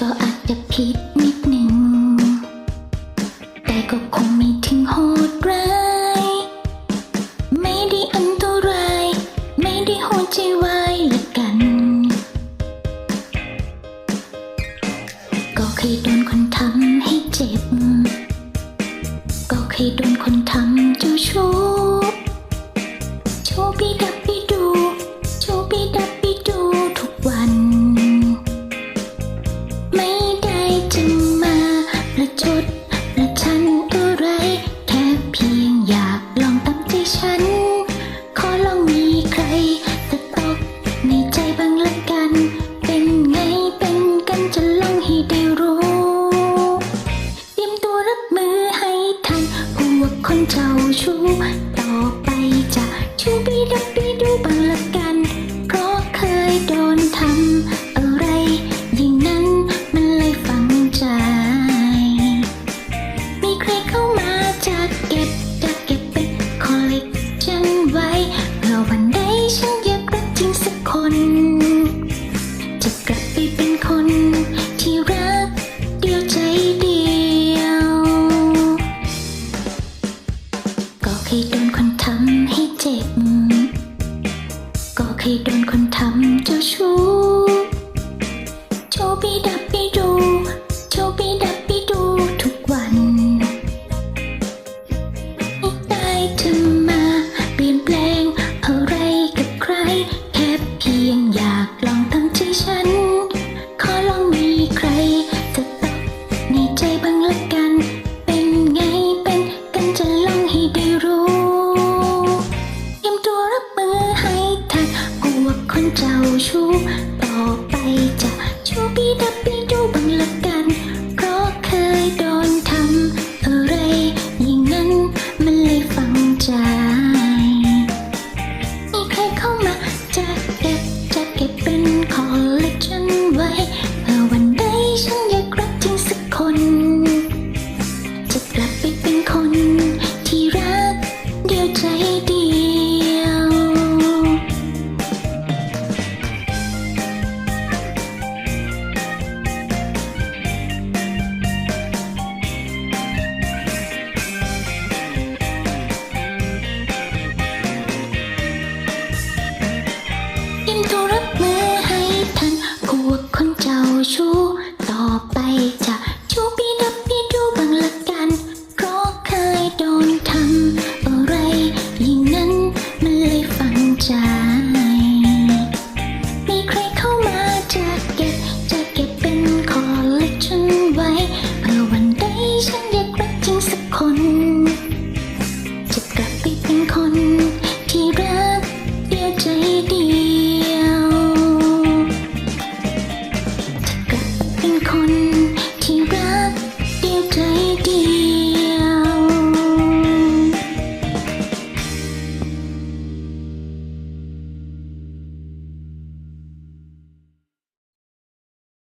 ก็อาจจะผิดนิดหนึ่ง แต่ก็คงไม่ถึงโหดร้าย ไม่ได้อันตราย ไม่ได้โหัวใจวายละกัน ก็เคยโดนคนทำให้เจ็บ ก็เคยโดนคนทำเจ้าชู้ ประชดประชั้นอะไร แค่เพียงอยากลองตามใจฉัน ขอลองมีใครสตอกในใจบ้างละกัน เป็นไงเป็นกันจะลองให้ได้รู้ เตรียมตัวรับมือให้ทันพวกคนเจ้าชู้ต่อไปจะชู้ กลับไปเป็นคนที่รักเดียวใจเดียว ก็เคยโดนคนทำให้เจ็บ ก็เคยโดนคนทำเจ้าชู้ บ้างละกัน เป็นไงเป็นกันจะลองให้ได้รู้เตรียมตัวรับมือให้ทันกลัวคนเจ้าชู้ต่อไปจะชูบีดับบี ใจดี